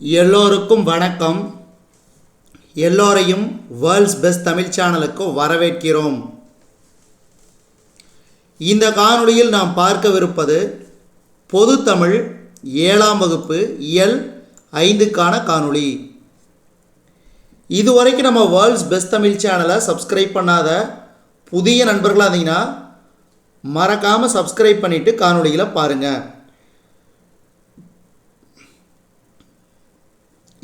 எல்லோருக்கும் வணக்கம். எல்லோரையும் வேர்ல்ட்ஸ் பெஸ்ட் தமிழ் சேனலுக்கு வரவேற்கிறோம். இந்த காணொளியில் நாம் பார்க்கவிருப்பது பொது தமிழ் ஏழாம் வகுப்பு இயல் ஐந்துக்கான காணொளி. இதுவரைக்கும் நம்ம வேர்ல்ட்ஸ் பெஸ்ட் தமிழ் சேனலை சப்ஸ்கிரைப் பண்ணாத புதிய நண்பர்களாக இருந்தீங்கன்னா மறக்காமல் சப்ஸ்கிரைப் பண்ணிவிட்டு காணொலிகளை பாருங்கள்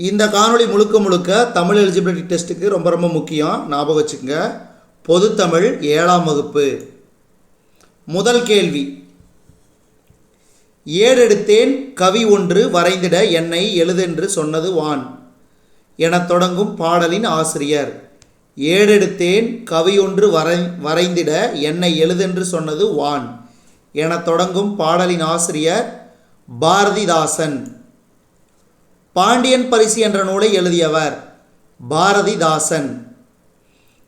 இந்த காணொளி முழுக்க முழுக்க தமிழ் எலிஜிபிலிட்டி டெஸ்ட்டுக்கு ரொம்ப ரொம்ப முக்கியம். ஞாபகம் வச்சுக்கோங்க. பொதுத்தமிழ் ஏழாம் வகுப்பு. முதல் கேள்வி. ஏடெடுத்தேன் கவி ஒன்று வரைந்திட என்னை எழுதென்று சொன்னது வான். எனத் தொடங்கும் பாடலின் ஆசிரியர். ஏடெடுத்தேன் கவி ஒன்று வரை வரைந்திட என்னை எழுதென்று சொன்னது வான். எனத் தொடங்கும் பாடலின் ஆசிரியர் பாரதிதாசன். பாண்டியன் பரிசு என்ற நூலை எழுதியவர் பாரதிதாசன்.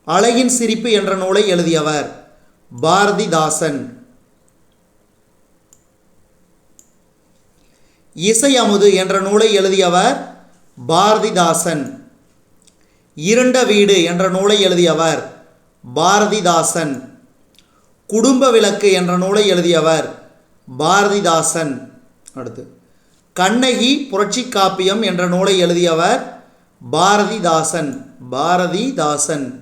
அழகின் சிரிப்பு என்ற நூலை எழுதியவர் பாரதிதாசன். இசை அமுது என்ற நூலை எழுதியவர் பாரதிதாசன். இருண்ட வீடு என்ற நூலை எழுதியவர் பாரதிதாசன். குடும்ப விளக்கு என்ற நூலை எழுதியவர் பாரதிதாசன். அடுத்து. கண்ணகி புரட்சி காப்பியம் என்ற நூலை எழுதியவர் பாரதிதாசன். பாரதிதாசன்.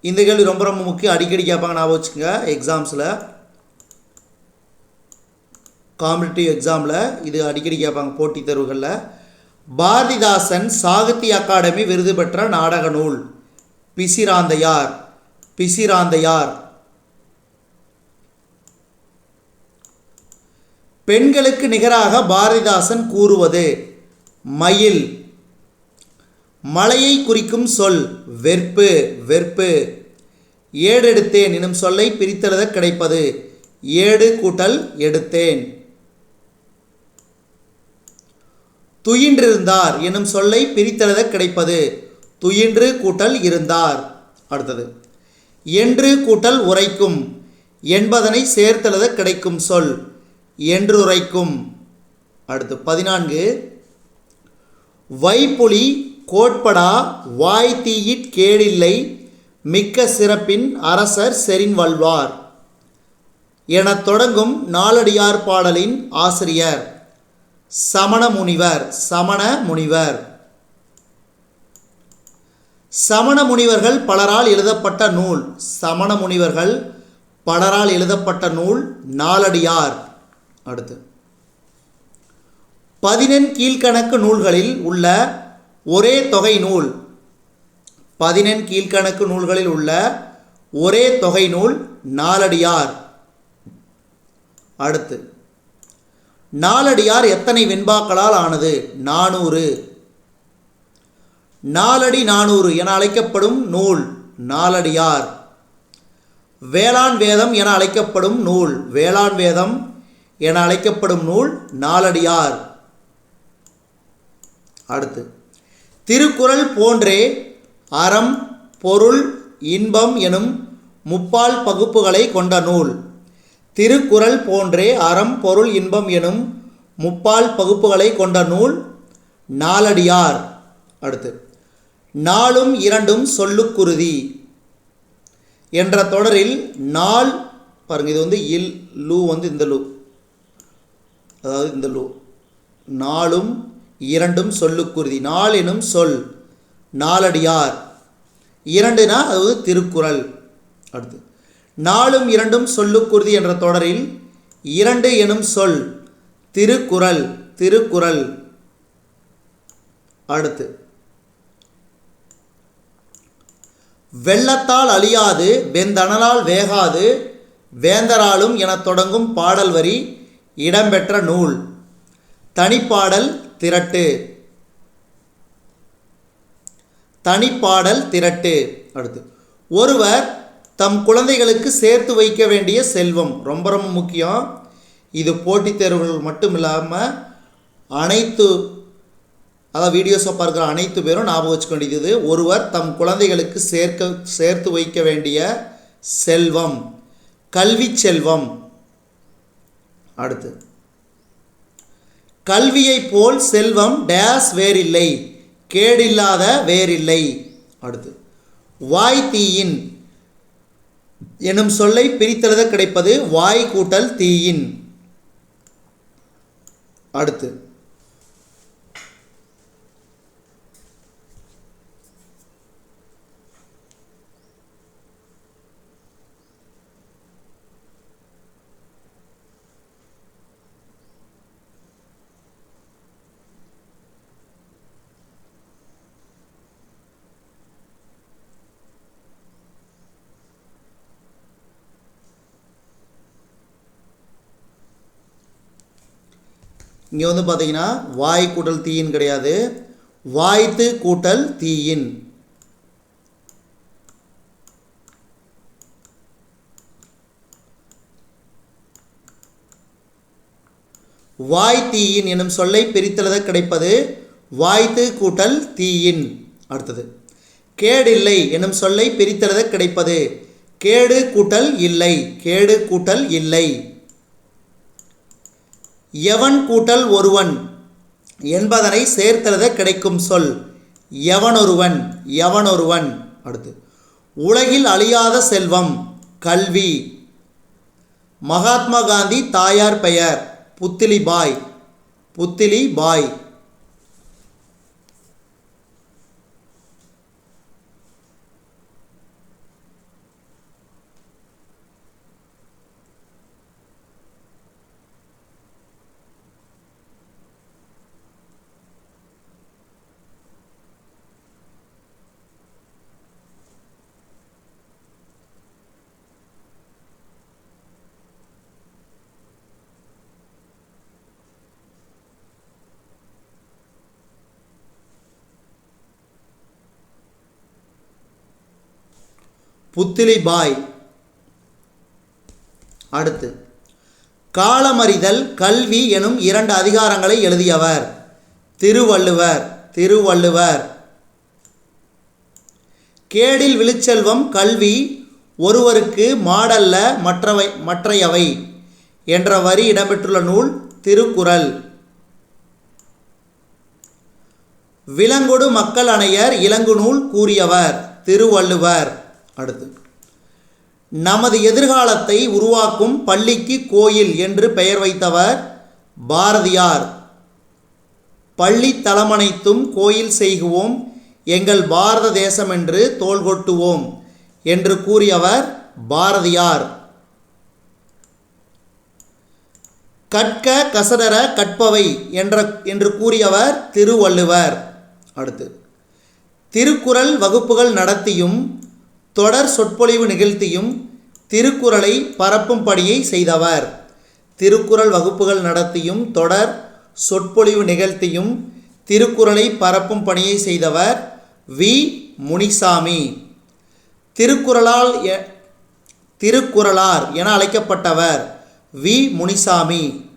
இந்த கேள்வி ரொம்ப ரொம்ப முக்கியம். அடிக்கடி கேட்பாங்க ஞாபகம் வச்சுக்கோங்க எக்ஸாம்ஸில் காம்படிட்டிவ் எக்ஸாமில் இது அடிக்கடி கேட்பாங்க போட்டித் தேர்வுகளில். பாரதிதாசன் சாகித்ய அகாடமி விருது பெற்ற நாடக நூல் பிசிராந்தையார். பிசிராந்தையார். பெண்களுக்கு நிகராக பாரதிதாசன் கூறுவது மயில் மலையை குறிக்கும் சொல் வெற்பு வெற்பு ஏடெடுத்தேன் எனும் சொல்லை பிரித்தெழுத கிடைப்பது ஏடு கூட்டல் எடுத்தேன். துயின்றிருந்தார் எனும் சொல்லை பிரித்தெழுத கிடைப்பது துயின்று கூட்டல் இருந்தார். அடுத்தது என்று கூட்டல் உரைக்கும் என்பதனை சேர்த்தெழுத கிடைக்கும் சொல் என்றுரைக்கும். அடுத்து பதினான்கு. வைப்புலி கோட்படா வாய் தீயிற் கேடில்லை மிக்க சிறப்பின் அரசர் செரின் வல்வார் எனத் தொடங்கும் நாலடியார் பாடலின் ஆசிரியர் சமண முனிவர் சமண முனிவர். சமண முனிவர்கள் பலரால் எழுதப்பட்ட நூல் சமண முனிவர்கள் பலரால் எழுதப்பட்ட நூல் நாலடியார் அடுத்து. பதினெண் கீழ்கணக்கு நூல்களில் உள்ள ஒரே தொகை நூல். பதினெண் கீழ்கணக்கு நூல்களில் உள்ள ஒரே தொகை நூல் நாலடியார். அடுத்து. நாலடியார் எத்தனை வெண்பாக்களால் ஆனது? நானூறு. நாலடி நானூறு என அழைக்கப்படும் நூல் நாலடியார். வேளாண் வேதம் என அழைக்கப்படும் நூல். வேளாண் வேதம் என அழைக்கப்படும் நூல் நாலடியார் அடுத்து திருக்குறள் போன்றே அறம் பொருள் இன்பம் எனும் முப்பால் பகுப்புகளை கொண்ட நூல். திருக்குறள் போன்றே அறம் பொருள் இன்பம் எனும் முப்பால் பகுப்புகளை கொண்ட நூல் நாலடியார் அடுத்து நாளும் இரண்டும் சொல்லுக்குருதி என்ற தொடரில் நாள் பாருங்கள் இது வந்து இல் லூ வந்து இந்த லூ. அதாவது இந்த லூ நாளும் இரண்டும் சொல்லுக்குருதி. நாள் எனும் சொல் நாலடியார் இரண்டுனா அது திருக்குறள். அடுத்து நாளும் இரண்டும் சொல்லுக்குருதி என்ற தொடரில் இரண்டு எனும் சொல் திருக்குறள் திருக்குறள். அடுத்து வெள்ளத்தால் அழியாது வெந்தணலால் வேகாது வேந்தராலும் என தொடங்கும் பாடல் வரி இடம்பெற்ற நூல். தனிப்பாடல் திரட்டு. தனிப்பாடல் திரட்டு. அடுத்து ஒருவர் தம் குழந்தைகளுக்கு சேர்த்து வைக்க வேண்டிய செல்வம். ரொம்ப ரொம்ப முக்கியம். இது போட்டித் தேர்வுகள் மட்டும் இல்லாமல் அனைத்து அதாவது வீடியோஸை பார்க்குற அனைத்து பேரும் ஞாபகம் வச்சுக்க வேண்டியது ஒருவர் தம் குழந்தைகளுக்கு சேர்க்க சேர்த்து வைக்க வேண்டிய செல்வம். கல்வி செல்வம். அடுத்து. கல்வியைப் போல் செல்வம் டேஸ் வேறில்லை கேடில்லாத வேறில்லை. அடுத்து. வாய் தீயின் எனும் சொல்லை பிரித்தெழுத கிடைப்பது வாய் கூட்டல் தீயின். அடுத்து. இங்கே வந்து பார்த்தீங்கன்னா வாய் கூட்டல் தீயின் கிடையாது. வாய்த்து கூட்டல் தீயின். வாய் தீயின் எனும் சொல்லை பிரித்தெழுத கிடைப்பது? வாய்த்து கூட்டல் தீயின். அடுத்தது கேடில்லை எனும் சொல்லை பிரித்தெழுத கிடைப்பது? கேடு கூட்டல் இல்லை. கேடு கூட்டல் இல்லை. எவன் கூட்டல் ஒருவன்? என்பதனை சேர்த்தெழுத கிடைக்கும் சொல் எவனொருவன் எவனொருவன்? அடுத்து உலகில் அழியாத செல்வம் கல்வி. மகாத்மா காந்தி தாயார் பெயர் புத்திலி பாய் புத்திலி பாய். புத்திலி பாய். அடுத்து காலமறிதல் கல்வி எனும் இரண்டு அதிகாரங்களை எழுதியவர். திருவள்ளுவர் திருவள்ளுவர். கேடில் விழுச்செல்வம் கல்வி ஒருவருக்கு மாடல்ல மற்றவை மற்றையவை என்ற வரி இடம்பெற்றுள்ள நூல் திருக்குறள். விலங்கொடு மக்கள் அணையர் இலங்கு நூல் கூறியவர் திருவள்ளுவர். அடுத்து. நமது எதிர்காலத்தை உருவாக்கும் பள்ளிக்கு கோயில் என்று பெயர் வைத்தவர் பாரதியார். பள்ளி தலமனைத்தும் கோயில் செய்குவோம் எங்கள் பாரத தேசம் என்று தோள் கொட்டுவோம் என்று கூறியவர் பாரதியார். கற்க கசடர கற்பவை என்ற என்று கூறியவர் திருவள்ளுவர். அடுத்து. திருக்குறள் வகுப்புகள் நடத்தியும் தொடர் சொற்பொழிவு நிகழ்த்தியும் திருக்குறளை பரப்பும் பணியை செய்தவர். திருக்குறள் வகுப்புகள் நடத்தியும் தொடர் சொற்பொழிவு நிகழ்த்தியும் திருக்குறளை பரப்பும் பணியை செய்தவர் வி. முனிசாமி. திருக்குறளால் எ- திருக்குறளார் என அழைக்கப்பட்டவர் வி. முனிசாமி.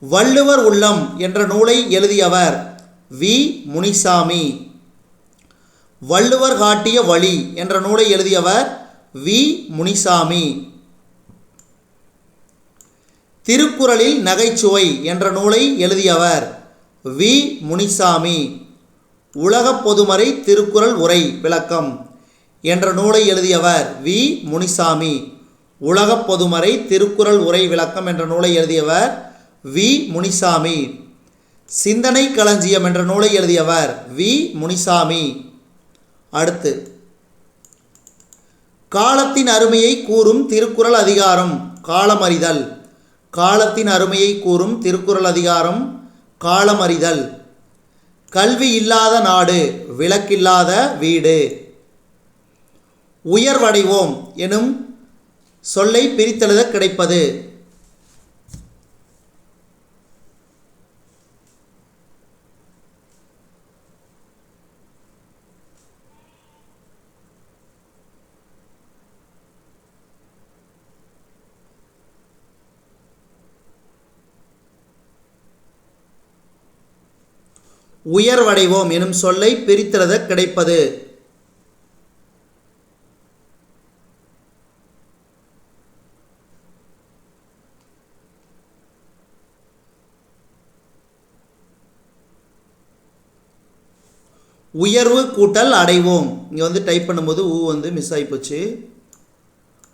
வள்ளுவர் உள்ளம் என்ற நூலை எழுதியவர் வி. முனிசாமி. வள்ளுவர் காட்டிய வழி என்ற நூலை எழுதியவர் வி. முனிசாமி. திருக்குறளில் நகைச்சுவை என்ற நூலை எழுதியவர் வி. முனிசாமி. உலகப் பொதுமறை திருக்குறள் உரை விளக்கம் என்ற நூலை எழுதியவர் வி. முனிசாமி. உலகப் பொதுமறை திருக்குறள் உரை விளக்கம் என்ற நூலை எழுதியவர் வி. முனிசாமி. சிந்தனை களஞ்சியம் என்ற நூலை எழுதியவர் வி. முனிசாமி. அடுத்து. காலத்தின் அருமையை கூறும் திருக்குறள் அதிகாரம் காலமறிதல். காலத்தின் அருமையை கூறும் திருக்குறள் அதிகாரம் காலமறிதல். கல்வி இல்லாத நாடு விளக்கில்லாத வீடு. உயர்வடைவோம் எனும் சொல்லை பிரித்தெழுத கிடைப்பது. உயர்வடைவோம் எனும் சொல்லை பிரித்திரத கிடைப்பது. உயர்வு கூட்டல் அடைவோம். இங்கே வந்து டைப் பண்ணும்போது ஊ வந்து மிஸ் ஆகிப்போச்சு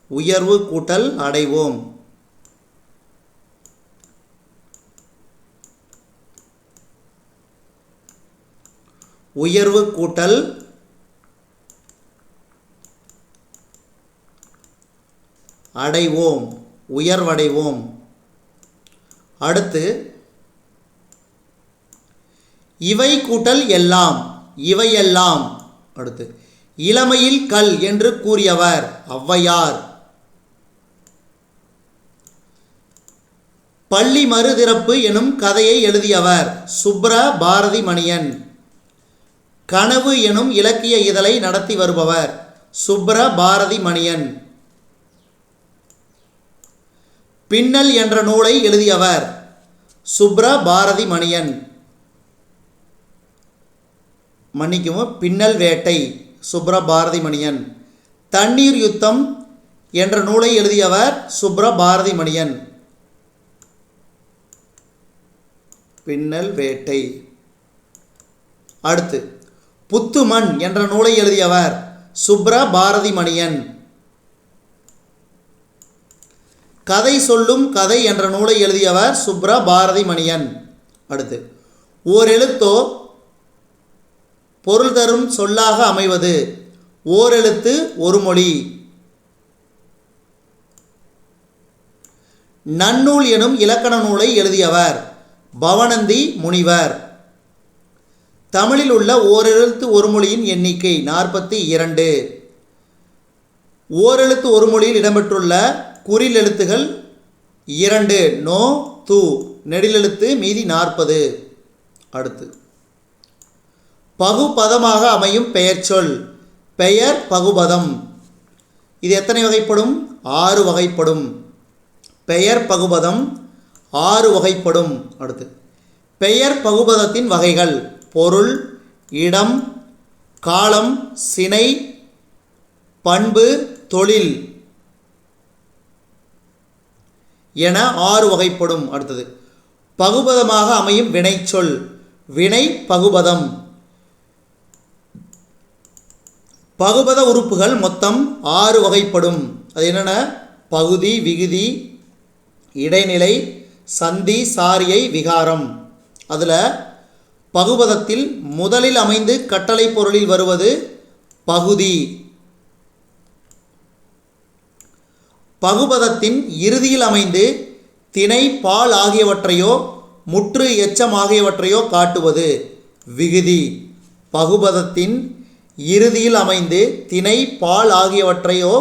உயர்வு கூட்டல் அடைவோம். உயர்வு கூட்டல் அடைவோம் உயர்வடைவோம். அடுத்து இவை கூட்டல் எல்லாம் இவையெல்லாம். அடுத்து இளமையில் கல் என்று கூறியவர் ஔவையார். பள்ளி மறுதிறப்பு எனும் கதையை எழுதியவர் சுப்ர பாரதி மணியன் கனவு எனும் இலக்கிய இதழை நடத்தி வருபவர் சுப்ர பாரதி மணியன் பின்னல் என்ற நூலை எழுதியவர் சுப்ர பாரதி மணியன் மன்னிக்கவும் பின்னல் வேட்டை சுப்ர பாரதி மணியன் தண்ணீர் யுத்தம் என்ற நூலை எழுதியவர் சுப்ர பாரதி மணியன் பின்னல் வேட்டை. அடுத்து புத்துமண் என்ற நூலை எழுதியவர் சுப்ர பாரதி மணியன் கதை சொல்லும் கதை என்ற நூலை எழுதியவர் சுப்ர பாரதி மணியன் அடுத்து ஓர் எழுத்தோ பொருள் தரும் சொல்லாக அமைவது. ஓரெழுத்து ஒரு மொழி. நன்னூல் எனும் இலக்கண நூலை எழுதியவர் பவனந்தி முனிவர். தமிழில் உள்ள ஓரெழுத்து ஒரு மொழியின் எண்ணிக்கை நாற்பத்தி இரண்டு. ஓரெழுத்து ஒரு மொழியில் இடம்பெற்றுள்ள குறில் எழுத்துகள் இரண்டு நோ து. நெடிலெழுத்து மீதி நாற்பது. அடுத்து. பகுபதமாக அமையும் பெயர்ச்சொல் பெயர் பகுபதம். இது எத்தனை வகைப்படும்? ஆறு வகைப்படும். பெயர் பகுபதம் ஆறு வகைப்படும். அடுத்து. பெயர் பகுபதத்தின் வகைகள் பொருள் இடம் காலம் சினை பண்பு தொழில் என ஆறு வகைப்படும். அடுத்தது பகுபதமாக அமையும் வினைச்சொல். வினை பகுபதம். பகுபத உறுப்புகள் மொத்தம் ஆறு வகைப்படும். அது என்னென்ன? பகுதி விகுதி இடைநிலை சந்தி சாரியை விகாரம். அதில் பகுபதத்தில் முதலில் அமைந்து கட்டளை பொருளில் வருவது பகுதி. பகுபதத்தின் இறுதியில் அமைந்து திணை பால் ஆகியவற்றையோ முற்று எச்சம் ஆகியவற்றையோ காட்டுவது விகுதி. பகுபதத்தின் இறுதியில் அமைந்து திணை பால் ஆகியவற்றையோ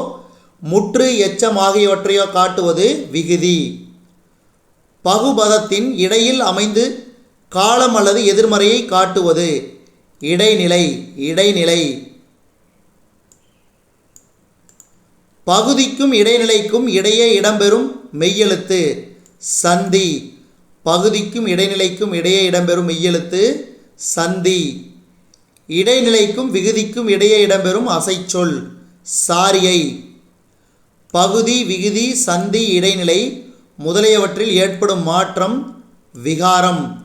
முற்று எச்சம் ஆகியவற்றையோ காட்டுவது விகுதி. பகுபதத்தின் இடையில் அமைந்து காலம் அல்லது எதிர்மறையை காட்டுவது. இடைநிலை இடைநிலை. பகுதிக்கும் இடைநிலைக்கும் இடையே இடம்பெறும் மெய்யெழுத்து. சந்தி. பகுதிக்கும் இடைநிலைக்கும் இடையே இடம்பெறும் மெய்யெழுத்து. சந்தி. இடைநிலைக்கும் விகுதிக்கும் இடையே இடம்பெறும் அசைச்சொல். சாரியை. பகுதி விகுதி சந்தி இடைநிலை முதலியவற்றில் ஏற்படும் மாற்றம் விகாரம்.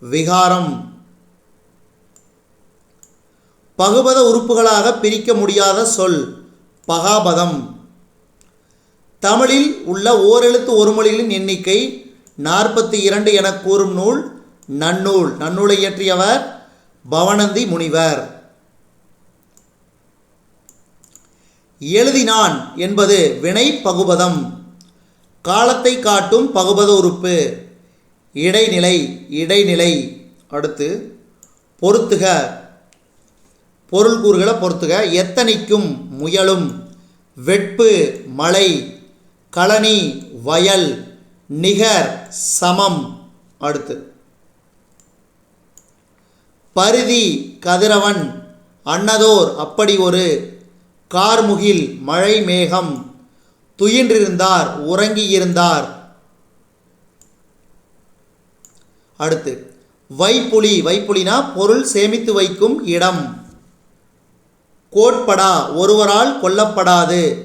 விகாரம். பகுபத உறுப்புகளாக பிரிக்க முடியாத சொல் பகாபதம். தமிழில் உள்ள ஓரெழுத்து ஒரு மொழிகளின் எண்ணிக்கை நாற்பத்தி இரண்டு என கூறும் நூல் நன்னூல். நன்னூலை இயற்றியவர் பவனந்தி முனிவர். எழுதினான் என்பது வினை பகுபதம் காலத்தை காட்டும் பகுபத உறுப்பு. இடைநிலை இடைநிலை. அடுத்து பொருத்துக பொருள் கூறுகளை பொறுத்துக. எத்தனைக்கும் முயலும்? வெட்பு மலை களனி வயல். நிகர் சமம். அடுத்து பருதி கதிரவன். அன்னதோர் அப்படி ஒரு. கார்முகில் மழை மேகம். துயின்றிருந்தார் உறங்கியிருந்தார். அடுத்து வைப்புலி வைப்புலினா பொருள் சேமித்து வைக்கும் இடம். கோட்படா ஒருவரால் கொல்லப்படாது.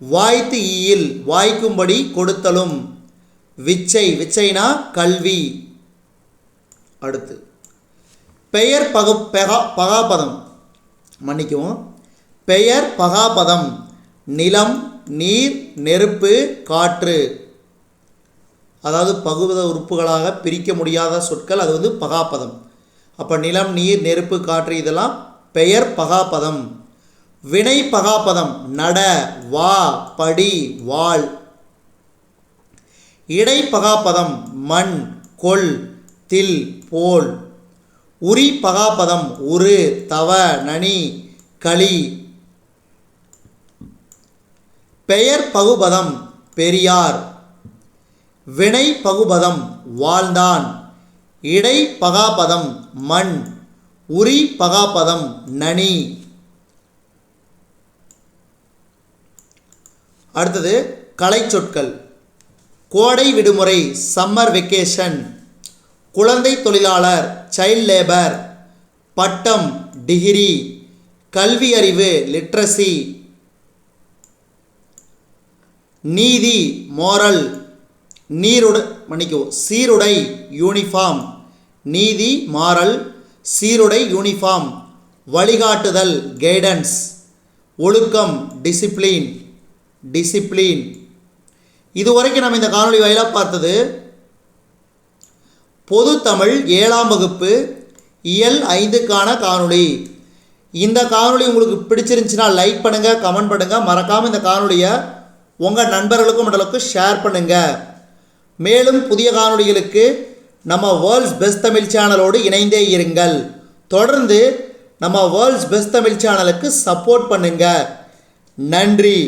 வாய்த்து ஈயில் வாய்க்கும்படி கொடுத்தலும். விச்சை விச்சைனா கல்வி. அடுத்து பெயர் பகு பெகா பகாபதம். மன்னிக்கவும் பெயர் பகாபதம். நிலம் நீர் நெருப்பு காற்று. அதாவது பகுபத உறுப்புகளாக பிரிக்க முடியாத சொற்கள் அது வந்து பகாபதம். அப்போ நிலம் நீர் நெருப்பு காற்று இதெல்லாம் பெயர் பகாபதம். வினை பகாபதம் நட வா படி வாழ். இடை பகாபதம் மண் கொல் தில் போல். உரி பகாபதம் உரு தவ நனி களி. பெயர் பகுபதம் பெரியார். வினை பகுபதம் வாழ்ந்தான். இடை பகாபதம் மண் உரி பகாபதம் நனி. அடுத்தது கலைச்சொற்கள் கோடை விடுமுறை சம்மர் வெக்கேஷன். குழந்தை தொழிலாளர் சைல்ட் லேபர். பட்டம் டிகிரி. கல்வி அறிவு லிட்ரஸி. நீதி மோரல். நீருட மன்னிக்கவும் சீருடை யூனிஃபார்ம். நீதி மாறல் சீருடை யூனிஃபார்ம். வழிகாட்டுதல் கைடன்ஸ் ஒழுக்கம் டிசிப்ளின் டிசிப்ளின் இதுவரைக்கும் நம்ம இந்த காணொலி வாயிலாக பார்த்தது பொது தமிழ் ஏழாம் வகுப்பு இயல் ஐந்துக்கான காணொளி. இந்த காணொலி உங்களுக்கு பிடிச்சிருந்துச்சுன்னா லைக் பண்ணுங்கள் கமெண்ட் பண்ணுங்கள் மறக்காமல் இந்த காணொலியை உங்கள் நண்பர்களுக்கும் மண்டலுக்கும் ஷேர் பண்ணுங்கள் மேலும் புதிய காணொளிகளுக்கு நம்ம வேர்ல்ட்ஸ் பெஸ்ட் தமிழ் சேனலோடு இணைந்தே இருங்கள். தொடர்ந்து நம்ம வேர்ல்ட்ஸ் பெஸ்ட் தமிழ் சேனலுக்கு சப்போர்ட் பண்ணுங்கள் நன்றி.